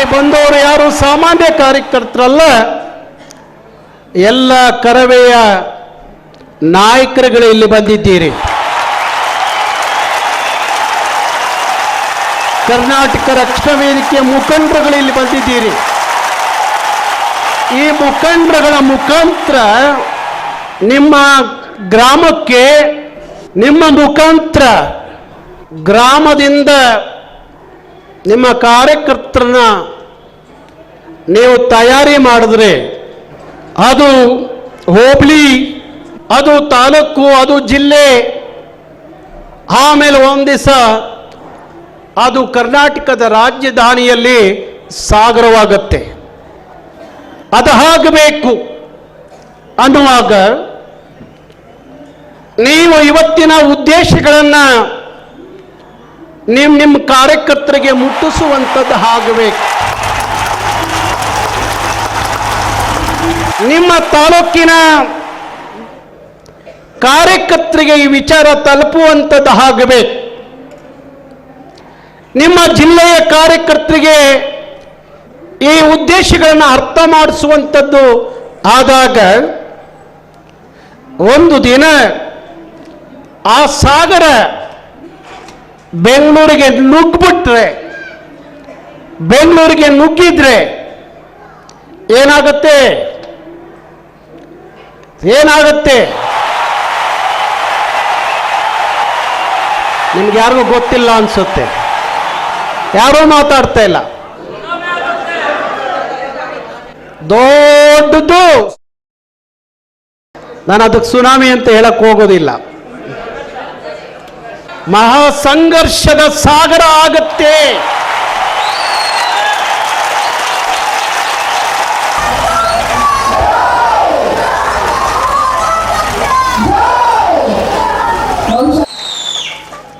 ಇಲ್ಲಿ ಬಂದವರು ಯಾರು ಸಾಮಾನ್ಯ ಕಾರ್ಯಕರ್ತರಲ್ಲ, ಎಲ್ಲ ಕರವೆಯ ನಾಯಕರುಗಳು ಇಲ್ಲಿ ಬಂದಿದ್ದೀರಿ. ಕರ್ನಾಟಕ ರಕ್ಷಣಾ ವೇದಿಕೆಯ ಮುಖಂಡರುಗಳು ಇಲ್ಲಿ ಬಂದಿದ್ದೀರಿ. ಈ ಮುಖಂಡರುಗಳ ಮುಖಾಂತರ ನಿಮ್ಮ ಗ್ರಾಮಕ್ಕೆ, ನಿಮ್ಮ ಮುಖಾಂತರ ಗ್ರಾಮದಿಂದ ನಿಮ್ಮ ಕಾರ್ಯಕರ್ತರನ್ನ ನೀವು ತಯಾರಿ ಮಾಡಿದ್ರೆ ಅದು ಹೋಬಳಿ, ಅದು ತಾಲೂಕು, ಅದು ಜಿಲ್ಲೆ, ಆಮೇಲೆ ಒಂದು ದಿವಸ ಅದು ಕರ್ನಾಟಕದ ರಾಜಧಾನಿಯಲ್ಲಿ ಸಾಗರವಾಗತ್ತೆ. ಅದು ಆಗಬೇಕು ಅನ್ನುವಾಗ ನೀವು ಇವತ್ತಿನ ಉದ್ದೇಶಗಳನ್ನು ನಿಮ್ಮ ನಿಮ್ಮ ಕಾರ್ಯಕರ್ತರಿಗೆ ಮುಟ್ಟಿಸುವಂಥದ್ದು ಆಗಬೇಕು ನಿಮ್ಮ ತಾಲೂಕಿನ ಕಾರ್ಯಕರ್ತರಿಗೆ ಈ ವಿಚಾರ ತಲುಪುವಂಥದ್ದು ಆಗಬೇಕು ನಿಮ್ಮ ಜಿಲ್ಲೆಯ ಕಾರ್ಯಕರ್ತರಿಗೆ ಈ ಉದ್ದೇಶಗಳನ್ನು ಅರ್ಥ ಮಾಡಿಸುವಂಥದ್ದು ಆದಾಗ ಒಂದು ದಿನ ಆ ಸಾಗರ ಬೆಂಗಳೂರಿಗೆ ನುಗ್ಗಿಬಿಟ್ರೆ, ಬೆಂಗಳೂರಿಗೆ ನುಗ್ಗಿದ್ರೆ ಏನಾಗುತ್ತೆ? ಏನಾಗುತ್ತೆ? ನಿಮ್ಗೆ ಯಾರಿಗೂ ಗೊತ್ತಿಲ್ಲ ಅನ್ಸುತ್ತೆ. ಯಾರೂ ಮಾತಾಡ್ತಾ ಇಲ್ಲ. ದೊಡ್ಡದು. ನಾನು ಅದಕ್ಕೆ ಸುನಾಮಿ ಅಂತ ಹೇಳಕ್ ಹೋಗೋದಿಲ್ಲ. ಮಹಾ ಸಂಘರ್ಷದ ಸಾಗರ ಆಗತ್ತೆ.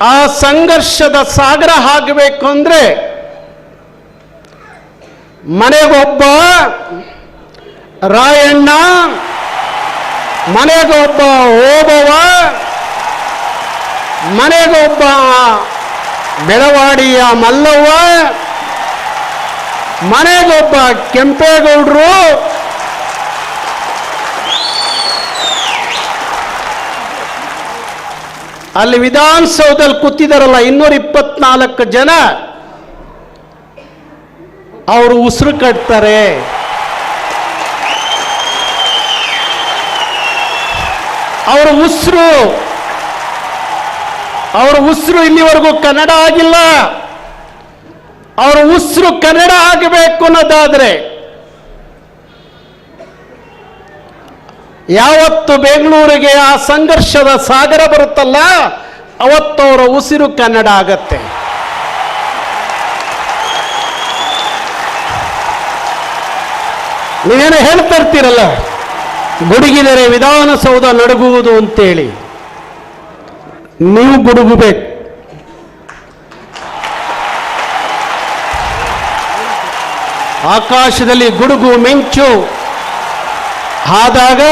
ಆ ಸಂಘರ್ಷದ ಸಾಗರ ಆಗಬೇಕು ಅಂದ್ರೆ ಮನೆಗೊಬ್ಬ ರಾಯಣ್ಣ ಮನೆಗೊಬ್ಬ ಓಬವ್ವ ಮನೆಗೊಬ್ಬ ಬೆಳವಾಡಿಯ ಮಲ್ಲವ್ವ, ಮನೆಗೊಬ್ಬ ಕೆಂಪೇಗೌಡರು. ಅಲ್ಲಿ ವಿಧಾನಸೌಧದಲ್ಲಿ ಕೂತಿದಾರಲ್ಲ ಇನ್ನೂರ ಇಪ್ಪತ್ನಾಲ್ಕು ಜನ. ಅವರು ಉಸಿರು ಕಟ್ತಾರೆ. ಅವರು ಉಸಿರು ಅವರ ಉಸಿರು ಇಲ್ಲಿವರೆಗೂ ಕನ್ನಡ ಆಗಿಲ್ಲ. ಅವರ ಉಸಿರು ಕನ್ನಡ ಆಗಬೇಕು ಅನ್ನೋದಾದ್ರೆ ಯಾವತ್ತು ಬೆಂಗಳೂರಿಗೆ ಆ ಸಂಘರ್ಷದ ಸಾಗರ ಬರುತ್ತಲ್ಲ, ಅವತ್ತು ಅವರ ಉಸಿರು ಕನ್ನಡ ಆಗತ್ತೆ. ನೀವೇನು ಹೇಳ್ತಾ ಇರ್ತೀರಲ್ಲ, ಗುಡುಗಿದರೆ ವಿಧಾನಸೌಧ ನಡುಗುವುದು ಅಂತೇಳಿ. ನೀವು ಗುಡುಗಬೇಕು ಆಕಾಶದಲ್ಲಿ ಗುಡುಗು ಮಿಂಚು. ಆದಾಗ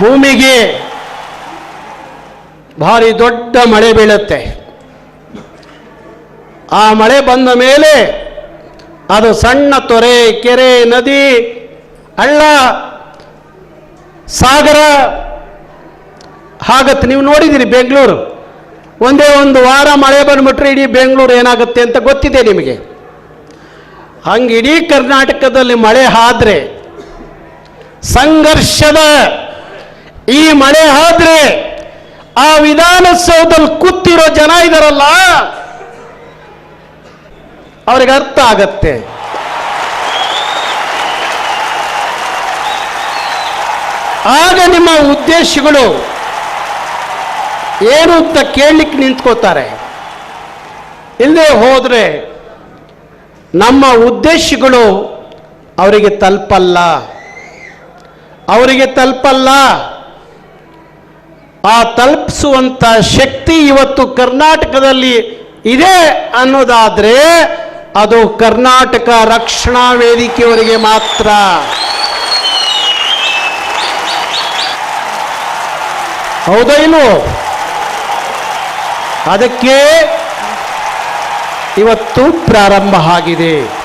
ಭೂಮಿಗೆ ಭಾರಿ ದೊಡ್ಡ ಮಳೆ ಬೀಳುತ್ತೆ. ಆ ಮಳೆ ಬಂದ ಮೇಲೆ ಅದು ಸಣ್ಣ ತೊರೆ, ಕೆರೆ, ನದಿ, ಹಳ್ಳ, ಸಾಗರ ಹಾಗತ್ತೆ ನೀವು ನೋಡಿದ್ದೀರಿ ಬೆಂಗಳೂರು. ಒಂದೇ ಒಂದು ವಾರ ಮಳೆ ಬಂದುಬಿಟ್ರೆ ಇಡೀ ಬೆಂಗಳೂರು ಏನಾಗುತ್ತೆ ಅಂತ ಗೊತ್ತಿದೆ ನಿಮಗೆ. ಹಂಗೆ ಇಡೀ ಕರ್ನಾಟಕದಲ್ಲಿ ಮಳೆ ಆದರೆ, ಸಂಘರ್ಷದ ಈ ಮಳೆ ಆದರೆ, ಆ ವಿಧಾನಸೌಧದಲ್ಲಿ ಕೂತಿರೋ ಜನ ಇದಾರಲ್ಲ, ಅವ್ರಿಗೆ ಅರ್ಥ ಆಗತ್ತೆ. ಆಗ ನಿಮ್ಮ ಉದ್ದೇಶಗಳು ಏನು ಅಂತ ಕೇಳಲಿಕ್ಕೆ ನಿಂತ್ಕೋತಾರೆ? ಇಲ್ಲದೆ ಹೋದರೆ ನಮ್ಮ ಉದ್ದೇಶಗಳು ಅವರಿಗೆ ತಲುಪಲ್ಲ. ಅವರಿಗೆ ತಲುಪಲ್ಲ. ಆ ತಲುಪಿಸುವಂಥ ಶಕ್ತಿ ಇವತ್ತು ಕರ್ನಾಟಕದಲ್ಲಿ ಇದೆ ಅನ್ನೋದಾದರೆ ಅದು ಕರ್ನಾಟಕ ರಕ್ಷಣಾ ವೇದಿಕೆಯವರಿಗೆ ಮಾತ್ರ. ಹೌದಾ ಅದಕ್ಕೆ ಇವತ್ತು ಪ್ರಾರಂಭ ಆಗಿದೆ.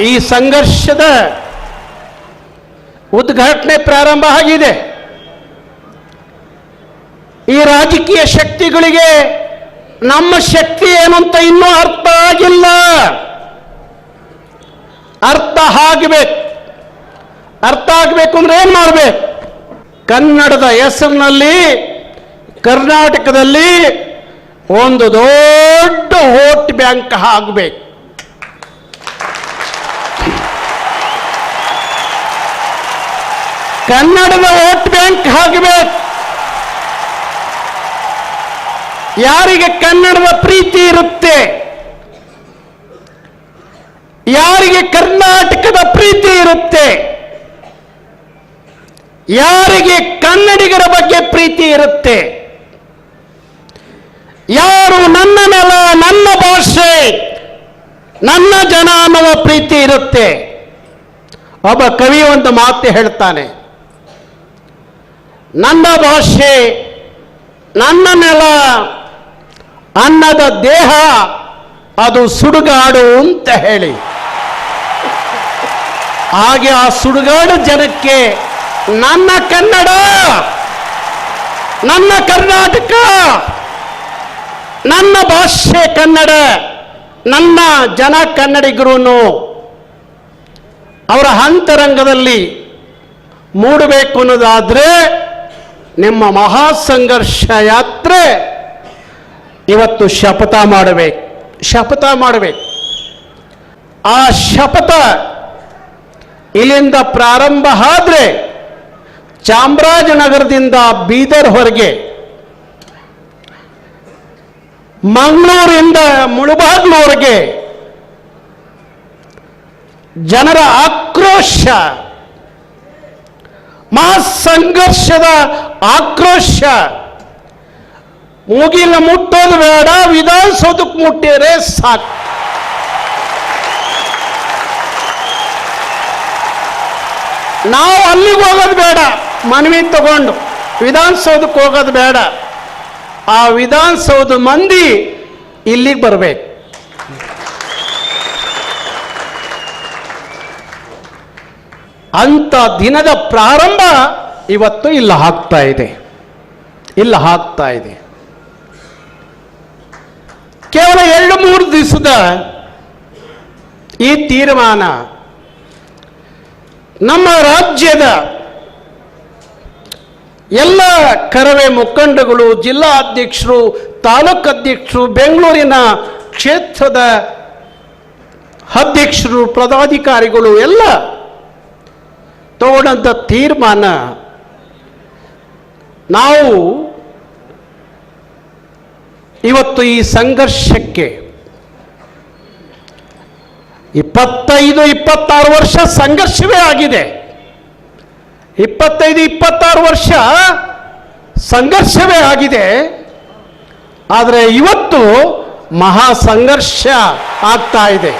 ಈ ಸಂಘರ್ಷದ ಉದ್ಘಾಟನೆ ಪ್ರಾರಂಭ ಆಗಿದೆ. ಈ ರಾಜಕೀಯ ಶಕ್ತಿಗಳಿಗೆ ನಮ್ಮ ಶಕ್ತಿ ಏನು ಅಂತ ಇನ್ನೂ ಅರ್ಥ ಆಗಿಲ್ಲ. ಅರ್ಥ ಆಗಬೇಕು. ಅರ್ಥ ಆಗಬೇಕು ಅಂದ್ರೆ ಏನ್ ಮಾಡಬೇಕು? ಕನ್ನಡದ ಹೆಸರಿನಲ್ಲಿ ಕರ್ನಾಟಕದಲ್ಲಿ ಒಂದು ದೊಡ್ಡ ವೋಟ್ ಬ್ಯಾಂಕ್ ಆಗಬೇಕು. ಕನ್ನಡದ ವೋಟ್ ಬ್ಯಾಂಕ್ ಆಗಬೇಕು. ಯಾರಿಗೆ ಕನ್ನಡದ ಪ್ರೀತಿ ಇರುತ್ತೆ? ಯಾರಿಗೆ ಕರ್ನಾಟಕದ ಪ್ರೀತಿ ಇರುತ್ತೆ? ಯಾರಿಗೆ ಕನ್ನಡಿಗರ ಬಗ್ಗೆ ಪ್ರೀತಿ ಇರುತ್ತೆ? ಯಾರು ನನ್ನ ನೆಲ ನನ್ನ ಭಾಷೆ, ನನ್ನ ಜನ ಅನ್ನುವ ಪ್ರೀತಿ ಇರುತ್ತೆ. ಒಬ್ಬ ಕವಿ ಒಂದು ಮಾತು ಹೇಳ್ತಾನೆ, ನನ್ನ ಭಾಷೆ, ನನ್ನ ನೆಲ, ಅನ್ನದ ದೇಹ, ಅದು ಸುಡುಗಾಡು ಅಂತ ಹೇಳಿ. ಹಾಗೆ ಆ ಸುಡುಗಾಡು ಜನಕ್ಕೆ, ನನ್ನ ಕನ್ನಡ, ನನ್ನ ಕರ್ನಾಟಕ ನನ್ನ ಭಾಷೆ ಕನ್ನಡ, ನನ್ನ ಜನ ಕನ್ನಡಿಗರು ಅವರ ಅಂತರಂಗದಲ್ಲಿ ಮೂಡಬೇಕು ಅನ್ನೋದಾದ್ರೆ ನಿಮ್ಮ ಮಹಾ ಸಂಘರ್ಷ ಯಾತ್ರೆ ಇವತ್ತು ಶಪಥ ಮಾಡಬೇಕು ಶಪಥ ಮಾಡಬೇಕು. ಆ ಶಪಥ ಇಲ್ಲಿಂದ ಪ್ರಾರಂಭ ಆದರೆ ಚಾಮರಾಜನಗರದಿಂದ ಬೀದರ್ ಹೊರಗೆ ಮಂಗಳೂರಿಂದ ಮುಳುಬಾಗ್ಲೂರಿಗೆ ಜನರ ಆಕ್ರೋಶ ಮಹಾ ಸಂಘರ್ಷದ ಆಕ್ರೋಶ. ಮುಗಿಲ ಮುಟ್ಟೋದು ಬೇಡ, ವಿಧಾನಸೌಧಕ್ಕೆ ಮುಟ್ಟಿದರೆ ಸಾಕು. ನಾವು ಅಲ್ಲಿಗೆ ಹೋಗೋದು ಬೇಡ, ಮನವಿ ತಗೊಂಡು, ವಿಧಾನಸೌಧಕ್ಕೆ ಹೋಗೋದು ಬೇಡ. ಆ ವಿಧಾನಸೌಧ ಮಂದಿ ಇಲ್ಲಿಗೆ ಬರಬೇಕು. ಅಂತ ದಿನದ ಪ್ರಾರಂಭ ಇವತ್ತು ಇಲ್ಲ ಹಾಕ್ತಾ ಇದೆ. ಇಲ್ಲ ಹಾಕ್ತಾ ಇದೆ. ಕೇವಲ ಎರಡು ಮೂರು ದಿವಸದ ಈ ತೀರ್ಮಾನ ನಮ್ಮ ರಾಜ್ಯದ ಎಲ್ಲ ಕರವೇ ಮುಖಂಡಗಳು, ಜಿಲ್ಲಾ ಅಧ್ಯಕ್ಷರು, ತಾಲೂಕು ಅಧ್ಯಕ್ಷರು, ಬೆಂಗಳೂರಿನ ಕ್ಷೇತ್ರದ ಅಧ್ಯಕ್ಷರು, ಪದಾಧಿಕಾರಿಗಳು ಎಲ್ಲ ತಗೊಂಡಂಥ ತೀರ್ಮಾನ ನಾವು ಇವತ್ತು ಈ ಸಂಘರ್ಷಕ್ಕೆ ಇಪ್ಪತ್ತೈದು, ಇಪ್ಪತ್ತಾರು ವರ್ಷ ಸಂಘರ್ಷವೇ ಆಗಿದೆ. ಇಪ್ಪತ್ತೈದು, ಇಪ್ಪತ್ತಾರು ವರ್ಷ ಸಂಘರ್ಷವೇ ಆಗಿದೆ. ಆದರೆ ಇವತ್ತು ಮಹಾ ಸಂಘರ್ಷ ಆಗ್ತಾ ಇದೆ.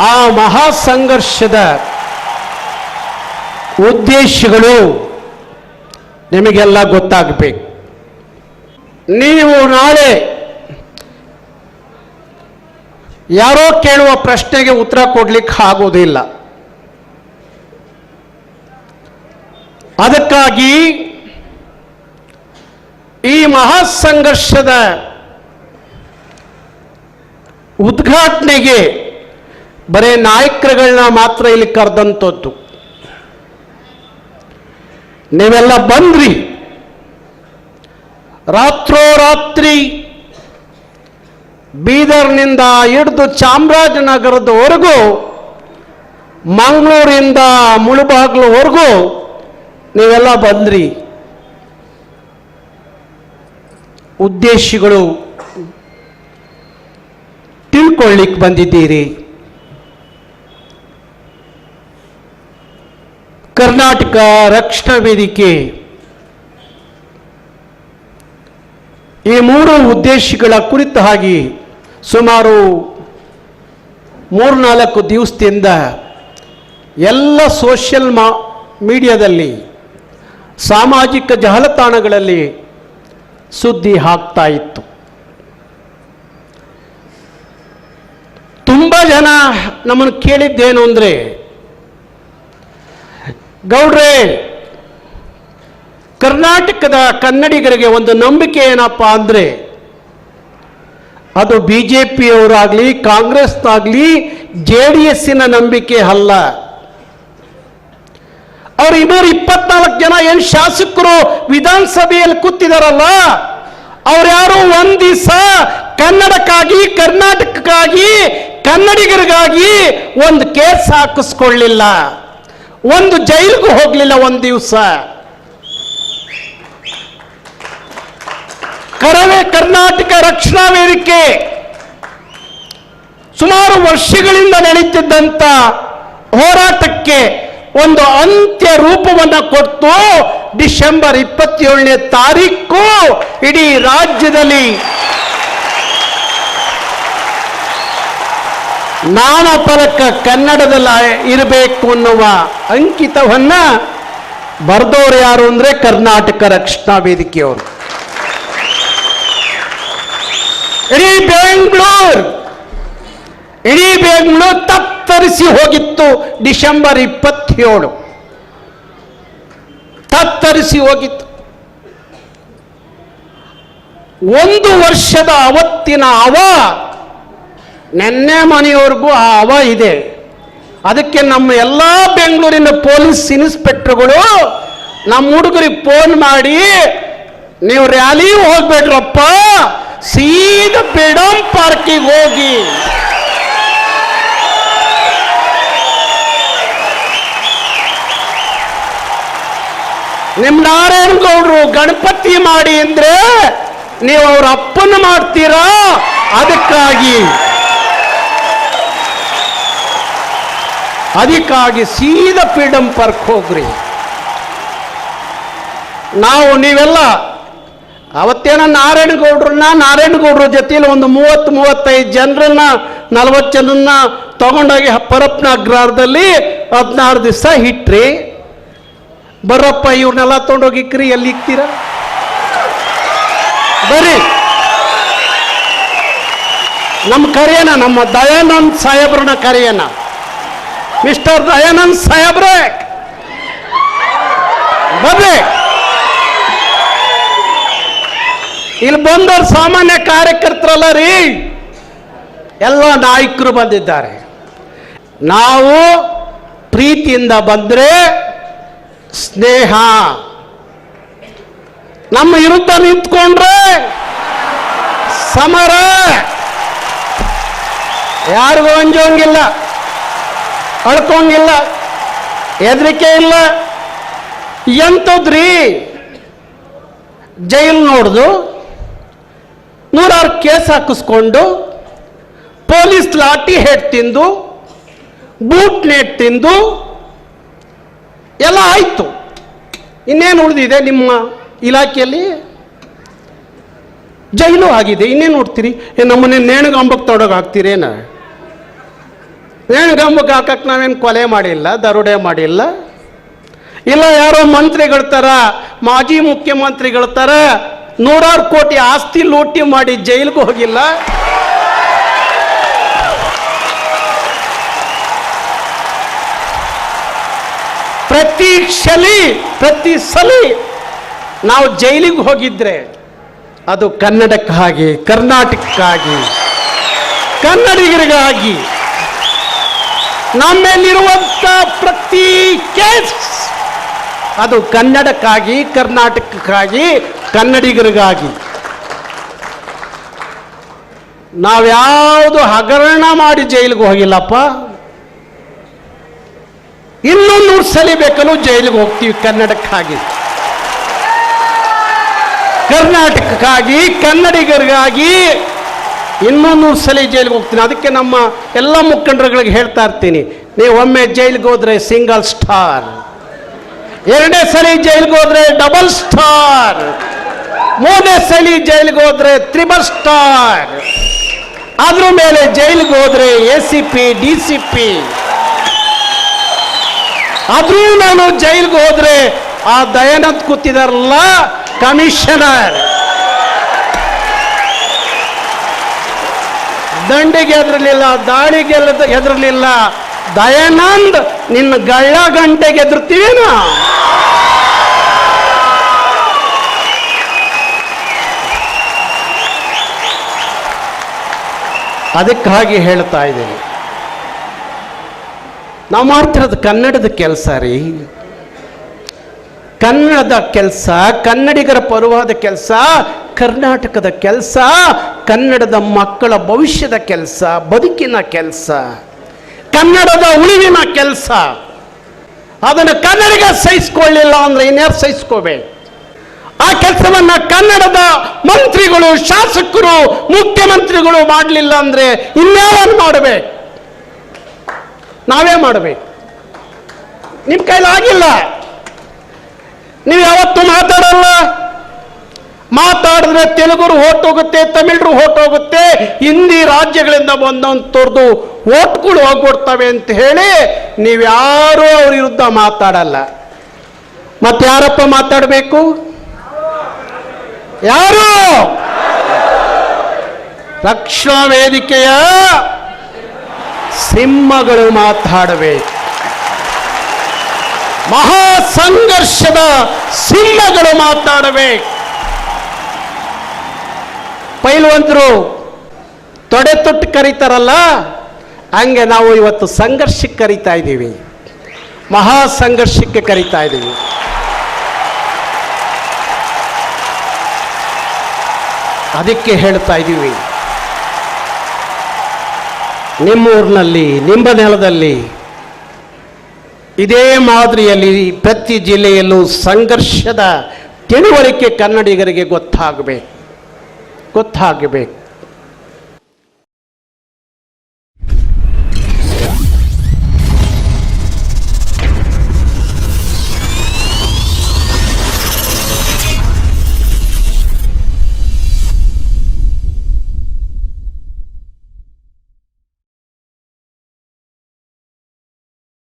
ಆ ಮಹಾ ಸಂಘರ್ಷದ ಉದ್ದೇಶಗಳು ನಿಮಗೆಲ್ಲ ಗೊತ್ತಾಗಬೇಕು. ನೀವು ನಾಳೆ ಯಾರೋ ಕೇಳುವ ಪ್ರಶ್ನೆಗೆ ಉತ್ತರ ಕೊಡ್ಲಿಕ್ಕೆ ಆಗೋದಿಲ್ಲ. ಅದಕ್ಕಾಗಿ ಈ ಮಹಾ ಸಂಘರ್ಷದ ಉದ್ಘಾಟನೆಗೆ ಬರೇ ನಾಯಕರುಗಳನ್ನ ಮಾತ್ರ ಇಲ್ಲಿ ಕರೆದಂಥದ್ದು. ನೀವೆಲ್ಲ ಬಂದ್ರಿ. ರಾತ್ರೋರಾತ್ರಿ ಬೀದರ್ನಿಂದ ಹಿಡಿದು ಚಾಮರಾಜನಗರದವರೆಗೂ, ಮಂಗಳೂರಿಂದ ಮುಳುಬಾಗ್ಲವರೆಗೂ ನೀವೆಲ್ಲ ಬಂದ್ರಿ. ಉದ್ದೇಶಗಳು ತಿಳ್ಕೊಳ್ಳಿಕ್ಕೆ ಬಂದಿದ್ದೀರಿ. ಕರ್ನಾಟಕ ರಕ್ಷಣಾ ವೇದಿಕೆ. ಈ ಮೂರು ಉದ್ದೇಶಗಳ ಕುರಿತಾಗಿ ಸುಮಾರು ಮೂರ್ನಾಲ್ಕು ದಿವಸದಿಂದ ಎಲ್ಲ ಸೋಷಿಯಲ್ ಮಾ, ಮೀಡಿಯಾದಲ್ಲಿ ಸಾಮಾಜಿಕ ಜಾಲತಾಣಗಳಲ್ಲಿ ಸುದ್ದಿ ಹಾಕ್ತಾ ಇತ್ತು. ತುಂಬ ಜನ ನಮ್ಮನ್ನು ಕೇಳಿದ್ದೇನು ಅಂದರೆ, ಗೌಡ್ರೆ, ಕರ್ನಾಟಕದ ಕನ್ನಡಿಗರಿಗೆ ಒಂದು ನಂಬಿಕೆ ಏನಪ್ಪ ಅಂದರೆ ಅದು ಬಿ ಜೆ ಪಿಯವರಾಗಲಿ ಕಾಂಗ್ರೆಸ್ನಾಗಲಿ, ಜೆ ಡಿ ಎಸ್ಸಿನ ನಂಬಿಕೆ ಅಲ್ಲ. ಅವ್ರು ಇನ್ನೂರ ಇಪ್ಪತ್ನಾಲ್ಕು ಜನ ಏನು ಶಾಸಕರು ವಿಧಾನಸಭೆಯಲ್ಲಿ ಕೂತಿದಾರಲ್ಲ, ಅವ್ರ್ಯಾರು ಒಂದ್ ದಿವಸ ಕನ್ನಡಕ್ಕಾಗಿ, ಕರ್ನಾಟಕಕ್ಕಾಗಿ, ಕನ್ನಡಿಗರಿಗಾಗಿ ಒಂದು ಕೇಸ್ ಹಾಕಿಸ್ಕೊಳ್ಳಿಲ್ಲ. ಒಂದು ಜೈಲಿಗೂ ಹೋಗಲಿಲ್ಲ ಒಂದು ದಿವಸ. ಕರವೇ ಕರ್ನಾಟಕ ರಕ್ಷಣಾ ವೇದಿಕೆ. ಸುಮಾರು ವರ್ಷಗಳಿಂದ ನಡೀತಿದ್ದಂಥ ಹೋರಾಟಕ್ಕೆ ಒಂದು ಅಂತ್ಯ ರೂಪವನ್ನು ಕೊಟ್ಟು ಡಿಸೆಂಬರ್ ಇಪ್ಪತ್ತೇಳನೇ ತಾರೀಕು ಇಡೀ ರಾಜ್ಯದಲ್ಲಿ ನಾಮಫಲಕ ಕನ್ನಡದಲ್ಲ ಇರಬೇಕು ಅನ್ನುವ ಅಂಕಿತವನ್ನ ಬರೆದವರು ಯಾರು ಅಂದ್ರೆ ಕರ್ನಾಟಕ ರಕ್ಷಣಾ ವೇದಿಕೆಯವರು. ಇಡೀ ಬೆಂಗಳೂರು ಇಡೀ ಬೆಂಗಳೂರು ತತ್ತರಿಸಿ ಹೋಗಿತ್ತು ಡಿಸೆಂಬರ್ ಇಪ್ಪತ್ತೇಳು. ತತ್ತರಿಸಿ ಹೋಗಿತ್ತು. ಒಂದು ವರ್ಷದ ಅವತ್ತಿನ ಅವ, ನೆನ್ನೆ ಮನೆಯವರೆಗೂ ಆ ಅವ ಇದೆ. ಅದಕ್ಕೆ ನಮ್ಮ ಎಲ್ಲ ಬೆಂಗಳೂರಿನ ಪೊಲೀಸ್ ಇನ್ಸ್ಪೆಕ್ಟರ್ಗಳು ನಮ್ಮ ಹುಡುಗರಿಗೆ ಫೋನ್ ಮಾಡಿ, ನೀವು ರ್ಯಾಲಿ ಹೋಗ್ಬೇಡ್ರಪ್ಪ ಸೀದಾ ಪೀಡಂ ಪಾರ್ಕಿಗೆ ಹೋಗಿ. ನಿಮ್ ನಾರಾಯಣ ಗೌಡ್ರು ಗಣಪತಿ ಮಾಡಿ ಅಂದ್ರೆ ನೀವು ಅವ್ರ ಅಪ್ಪನ ಮಾಡ್ತೀರಾ? ಅದಕ್ಕಾಗಿ. ಅದಕ್ಕಾಗಿ ಸೀದ ಫ್ರೀಡಮ್ ಪಾರ್ಕ್ ಹೋಗ್ರಿ. ನಾವು ನೀವೆಲ್ಲ ಅವತ್ತೇನ ನಾರಾಯಣಗೌಡ್ರನ್ನ ನಾರಾಯಣಗೌಡ್ರ ಜೊತೆಯಲ್ಲಿ ಒಂದು ಮೂವತ್ತು ಮೂವತ್ತೈದು ಜನರನ್ನ, ನಲವತ್ತು ಜನರನ್ನ ತಗೊಂಡೋಗಿ ಪರಪ್ನ ಅಗ್ರಹಾರದಲ್ಲಿ ಹದಿನಾರು ದಿವಸ ಇಟ್ರಿ. ಬರ್ರಪ್ಪ ಇವ್ರನ್ನೆಲ್ಲ ತೊಗೊಂಡೋಗಿಕ್ರಿ ಎಲ್ಲಿ ಇಕ್ತೀರ? ಬರ್ರಿ. ನಮ್ಮ ಕರೆಯನ, ನಮ್ಮ ದಯಾನಂದ್ ಸಾಹೇಬ್ರನ್ನ ಕರೆಯನ. ಮಿಸ್ಟರ್ ದಯಾನಂದ್ ಸಾಹೇಬ್ರೆ. ಬರ್ರಿ. ಇಲ್ಲಿ ಬಂದವ್ರು ಸಾಮಾನ್ಯ ಕಾರ್ಯಕರ್ತರಲ್ಲ ರೀ. ಎಲ್ಲ ನಾಯಕರು ಬಂದಿದ್ದಾರೆ. ನಾವು ಪ್ರೀತಿಯಿಂದ ಬಂದರೆ ಸ್ನೇಹ. ನಮ್ಮ ವಿರುದ್ಧ ನಿಂತ್ಕೊಂಡ್ರೆ ಸಮರ. ಯಾರಿಗೂ ಅಂಜೋಂಗಿಲ್ಲ, ಅಳ್ಕೊಂಗಿಲ್ಲ, ಹೆದರಿಕೆ ಇಲ್ಲ. ಎಂತದ್ರಿ? ಜೈಲು ನೋಡ್ದು ನೂರಾರು ಕೇಸ್ ಹಾಕಿಸ್ಕೊಂಡು ಪೊಲೀಸ್ ಲಾಠಿ ಹೆಡ್ ತಿಂದು, ಬೂಟ್ ನೆಟ್ ತಿಂದು, ಎಲ್ಲ ಆಯ್ತು. ಇನ್ನೇನು ಉಳಿದಿದೆ ನಿಮ್ಮ ಇಲಾಖೆಯಲ್ಲಿ? ಜೈಲು ಆಗಿದೆ. ಇನ್ನೇನು ನೋಡ್ತೀರಿ? ಏ ನಮ್ಮನ್ನೇ ನೇಣುಗಂಬಕ್ಕೆ ತೊಡಗ ಹಾಕ್ತೀರೇನ ನೇಣುಗಂಬಕ್ಕೆ ಹಾಕಕ್ಕೆ ನಾವೇನು ಕೊಲೆ ಮಾಡಿಲ್ಲ, ದರೋಡೆ ಮಾಡಿಲ್ಲ? ಇಲ್ಲ, ಯಾರೋ ಮಂತ್ರಿಗಳ ಥರ ಮಾಜಿ ಮುಖ್ಯಮಂತ್ರಿಗಳ ಥರ ನೂರಾರು ಕೋಟಿ ಆಸ್ತಿ ಲೂಟಿ ಮಾಡಿ ಜೈಲಿಗೆ ಹೋಗಿಲ್ಲ. ಪ್ರತಿ ಕ್ಷಲಿ, ಪ್ರತಿ ಸಲಿ ನಾವು ಜೈಲಿಗೆ ಹೋಗಿದ್ರೆ ಅದು ಕನ್ನಡಕ್ಕಾಗಿ, ಕರ್ನಾಟಕಕ್ಕಾಗಿ, ಕನ್ನಡಿಗರಿಗಾಗಿ ನಮ್ಮಲ್ಲಿರುವಂಥ ಪ್ರತಿ ಕೇಸ್ ಅದು ಕನ್ನಡಕ್ಕಾಗಿ, ಕರ್ನಾಟಕಕ್ಕಾಗಿ ಕನ್ನಡಿಗರಿಗಾಗಿ. ನಾವ್ಯಾವುದು ಹಗರಣ ಮಾಡಿ ಜೈಲಿಗೆ ಹೋಗಿಲ್ಲಪ್ಪ. ಇನ್ನೊಂದು ಸಲಿ ಬೇಕಲ್ಲೂ ಜೈಲಿಗೆ ಹೋಗ್ತೀವಿ ಕನ್ನಡಕ್ಕಾಗಿ. ಕರ್ನಾಟಕಕ್ಕಾಗಿ, ಕನ್ನಡಿಗರಿಗಾಗಿ ಇನ್ನೊಂದು ಸಲ ಜೈಲಿಗೆ ಹೋಗ್ತೀನಿ. ಅದಕ್ಕೆ ನಮ್ಮ ಎಲ್ಲ ಮುಖಂಡರುಗಳಿಗೆ ಹೇಳ್ತಾ ಇರ್ತೀನಿ. ನೀವು ಒಮ್ಮೆ ಜೈಲಿಗೆ ಹೋದ್ರೆ ಸಿಂಗಲ್ ಸ್ಟಾರ್. ಎರಡನೇ ಸಲ ಜೈಲಿಗೆ ಹೋದ್ರೆ ಡಬಲ್ ಸ್ಟಾರ್. ಮೂರನೇ ಸಲಿ ಜೈಲಿಗೆ ಹೋದ್ರೆ ತ್ರಿಬಲ್ ಸ್ಟಾರ್. ಅದ್ರ ಮೇಲೆ ಜೈಲಿಗೆ ಹೋದ್ರೆ A C P, D C P. ಆದ್ರೂ ನಾನು ಜೈಲಿಗೆ ಹೋದ್ರೆ ಆ ದಯಾನಂದ್ ಕೂತಿದಾರಲ್ಲ ಕಮಿಷನರ್. ದಂಡಿಗೆ ಎದುರಲಿಲ್ಲ ದಾಳಿಗೆ ಎದುರಲಿಲ್ಲ ದಯಾನಂದ್, ನಿನ್ನ ಗಳ್ಳ ಗಂಟೆಗೆ ಎದುರ್ತೀವೇನ ಅದಕ್ಕಾಗಿ ಹೇಳ್ತಾ ಇದ್ದೀನಿ. ನಾವು ಮಾಡ್ತಿರೋದು ಕನ್ನಡದ ಕೆಲಸ ರೀ. ಕನ್ನಡದ ಕೆಲಸ, ಕನ್ನಡಿಗರ ಪರವಾದ ಕೆಲಸ, ಕರ್ನಾಟಕದ ಕೆಲಸ, ಕನ್ನಡದ ಮಕ್ಕಳ ಭವಿಷ್ಯದ ಕೆಲಸ, ಬದುಕಿನ ಕೆಲಸ, ಕನ್ನಡದ ಉಳಿವಿನ ಕೆಲಸ. ಅದನ್ನು ಕನ್ನಡಿಗ ಸಹಿಸ್ಕೊಳ್ಳಿಲ್ಲ ಅಂದ್ರೆ ಇನ್ಯಾರು ಸಹಿಸ್ಕೋಬೇಕು? ಆ ಕೆಲಸವನ್ನ ಕನ್ನಡದ ಮಂತ್ರಿಗಳು, ಶಾಸಕರು, ಮುಖ್ಯಮಂತ್ರಿಗಳು ಮಾಡಲಿಲ್ಲ ಅಂದ್ರೆ ಇನ್ಯಾರು ಮಾಡಬೇಕು ನಾವೇ ಮಾಡಬೇಕು ನಿಮ್ಮ ಕೈಲಾಗಿಲ್ಲ ನೀವು ಯಾವತ್ತೂ ಮಾತಾಡಲ್ಲ. ಮಾತಾಡಿದ್ರೆ ತೆಲುಗುರು ಹೊಟ್ಟೋಗುತ್ತೆ ತಮಿಳರು ಹೊಟ್ಟೋಗುತ್ತೆ ಹಿಂದಿ ರಾಜ್ಯಗಳಿಂದ ಬಂದಂತವ್ರದ್ದು ಓಟ್ಗಳು ಹೋಗ್ಬಿಡ್ತವೆ ಅಂತ ಹೇಳಿ ನೀವ್ಯಾರೂ ಅವ್ರ ವಿರುದ್ಧ ಮಾತಾಡಲ್ಲ. ಮತ್ತೆ ಯಾರಪ್ಪ ಮಾತಾಡಬೇಕು? ಯಾರು? ರಕ್ಷಣಾ ವೇದಿಕೆಯ ಸಿಂಹಗಳು ಮಾತಾಡಬೇಕು. ಮಹಾ ಸಂಘರ್ಷದ ಸಿಂಹಗಳು ಮಾತಾಡಬೇಕು. ಪೈಲ್ವಂತರು ತೊಡೆ ತೊಟ್ಟು ಕರೀತಾರಲ್ಲ, ಹಂಗೆ ನಾವು ಇವತ್ತು ಸಂಘರ್ಷಕ್ಕೆ ಕರಿತಾ ಇದ್ದೀವಿ. ಮಹಾ ಸಂಘರ್ಷಕ್ಕೆ ಕರಿತಾ ಇದ್ದೀವಿ. ಅದಕ್ಕೆ ಹೇಳ್ತಾ ಇದ್ದೀವಿ. ನಿಮ್ಮೂರಿನಲ್ಲಿ, ನಿಮ್ಮ ನೆಲದಲ್ಲಿ ಇದೇ ಮಾದರಿಯಲ್ಲಿ ಪ್ರತಿ ಜಿಲ್ಲೆಯಲ್ಲೂ ಸಂಘರ್ಷದ ತಿಳುವಳಿಕೆ ಕನ್ನಡಿಗರಿಗೆ ಗೊತ್ತಾಗಬೇಕು. ಗೊತ್ತಾಗಬೇಕು.